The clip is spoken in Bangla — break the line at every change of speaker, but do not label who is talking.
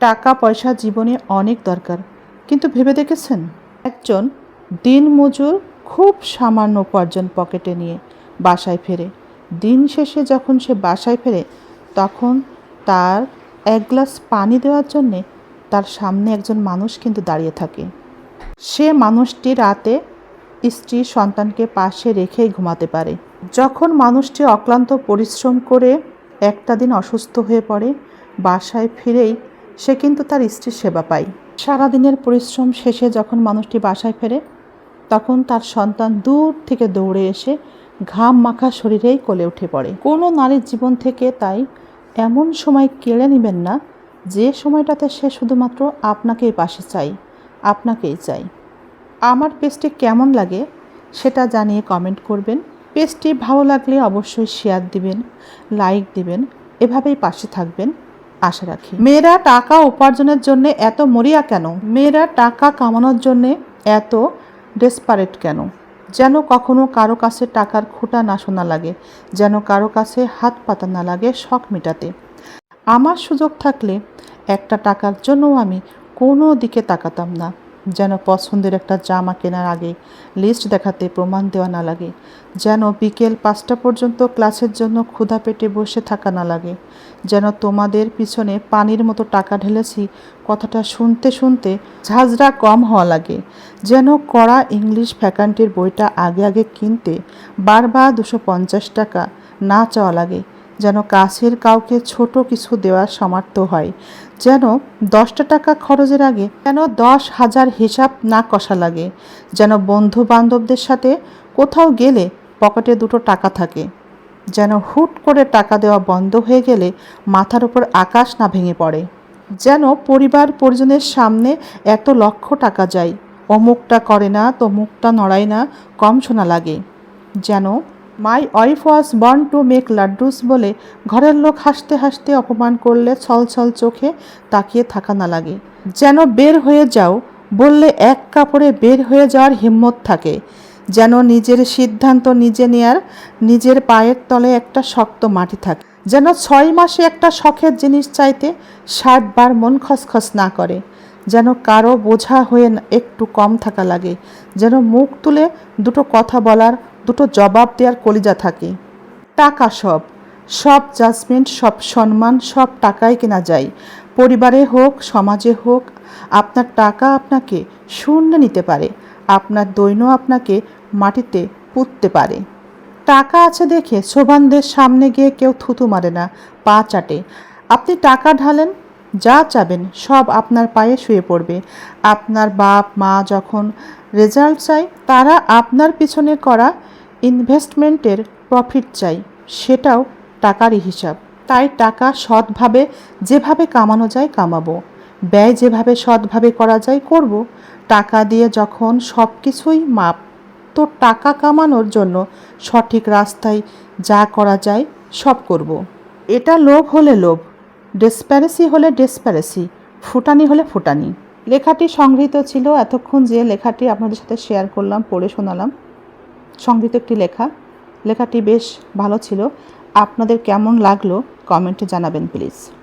টাকা পয়সা জীবনে অনেক দরকার। কিন্তু ভেবে দেখেছেন? একজন দিনমজুর খুব সামান্য উপার্জন পকেটে নিয়ে বাসায় ফেরে। দিন শেষে যখন সে বাসায় ফেরে, তখন তার এক গ্লাস পানি দেওয়ার জন্যে তার সামনে একজন মানুষ কিন্তু দাঁড়িয়ে থাকে। সে মানুষটি রাতে স্ত্রী সন্তানকে পাশে রেখেই ঘুমাতে পারে। যখন মানুষটি অক্লান্ত পরিশ্রম করে একটা দিন অসুস্থ হয়ে পড়ে, বাসায় ফিরেই সে কিন্তু তার স্ত্রীর সেবা পায়। সারাদিনের পরিশ্রম শেষে যখন মানুষটি বাসায় ফেরে, তখন তার সন্তান দূর থেকে দৌড়ে এসে ঘাম মাখা শরীরেই কোলে উঠে পড়ে। কোনো নারীর জীবন থেকে তাই এমন সময় কেড়ে নেবেন না যে সময়টাতে সে শুধুমাত্র আপনাকেই পাশে চাই আপনাকেই চাই আমার পেজটি কেমন লাগে সেটা জানিয়ে কমেন্ট করবেন। পেজটি ভালো লাগলে অবশ্যই শেয়ার দিবেন, লাইক দিবেন, এভাবেই পাশে থাকবেন। আশা রাখি। মেয়েরা টাকা উপার্জনের জন্য এত মরিয়া কেন? মেয়েরা টাকা কামানোর জন্যে এত ডেসপারেট কেন? যেন কখনো কারও কাছে টাকার খোঁটা না শোনা লাগে, যেন কারও কাছে হাত পাতা না লাগে শখ মেটাতে। আমার সুযোগ থাকলে একটা টাকার জন্য আমি কোনো দিকে তাকাতাম না। যেন পছন্দের একটা জামা কেনার আগে লিস্ট দেখাতে প্রমাণ দেওয়া না লাগে, যেন বিকেল পাঁচটা পর্যন্ত ক্লাসের জন্য ক্ষুধা পেটে বসে থাকা না লাগে, যেন তোমাদের পিছনে পানির মতো টাকা ঢেলেছি, কথাটা শুনতে শুনতে ঝাঁঝরা কম হওয়া লাগে, যেন কড়া ইংলিশ ফ্যাকান্টির বইটা আগে আগে কিনতে বারবার দুশো পঞ্চাশ টাকা না চাওয়া লাগে যেন কাছের কাউকে ছোট কিছু দেওয়ার সামর্থ্য হয়। যেন দশটা টাকা খরচের আগে যেন দশ হাজার হিসাব না কষা লাগে। যেন বন্ধু বান্ধবদের সাথে কোথাও গেলে পকেটে দুটো টাকা থাকে। যেন হুট করে টাকা দেওয়া বন্ধ হয়ে গেলে মাথার উপর আকাশ না ভেঙে পড়ে। যেন পরিবার পরিজনের সামনে এত লক্ষ টাকা যায়। অমুকটা করে না তো তমুকটা নড়ায় না, কম শোনা লাগে। যেন my wife was born to make laddoos বলে ঘরের লোক হাসতে হাসতে অপমান করলে ছল ছল চোখে তাকিয়ে থাকা না লাগে। যেন বের হয়ে যাও, বললে এক কাপড়ে বের হয়ে যাওয়ার হিম্মত থাকে। যেন নিজের সিদ্ধান্ত নিজে নেয়ার, নিজের পায়ের তলে একটা শক্ত মাটি থাকে। যেন ছয় মাসে একটা শখের জিনিস চাইতে ষাটবার মন খসখস না করে। যেন কারও বোঝা হয়ে একটু কম থাকা লাগে। যেন মুখ তুলে দুটো কথা বলার দুটো জবাব দেওয়ার কলিজা থাকে। টাকা সব সব জাজমেন্ট সব সম্মান, সব টাকায় কেনা যায়। পরিবারে হোক, সমাজে হোক, আপনার টাকা আপনাকে শূন্য নিতে পারে, আপনার দৈন্য আপনাকে মাটিতে পুঁততে পারে। টাকা আছে দেখে শোভানদের সামনে গিয়ে কেউ থুতু মারে না, পা চাটে। আপনি টাকা ঢালেন, যা চাবেন সব আপনার পায়ে শুয়ে পড়বে। আপনার বাপ, মা যখন রেজাল্ট চায়, তারা আপনার পিছনে করা ইনভেস্টমেন্টের প্রফিট চাই, সেটাও টাকারই হিসাব। তাই টাকা সৎভাবে যেভাবে কামানো যায় কামাবো। ব্যয় যেভাবে সৎভাবে করা যায় করব। টাকা দিয়ে যখন সব কিছুই মাপ, তো টাকা কামানোর জন্য সঠিক রাস্তায় যা করা যায় সব করব। এটা লোভ হলে লোভ, ডেসপ্যারেসি হলে ডেসপ্যারেসি, ফুটানি হলে ফুটানি। লেখাটি সংগৃহীত ছিল, এতক্ষণ যে লেখাটি আপনাদের সাথে শেয়ার করলাম, পড়ে শোনালাম। সংগৃহীত একটি লেখা। লেখাটি বেশ ভালো ছিল। আপনাদের কেমন লাগল কমেন্টে জানাবেন প্লিজ।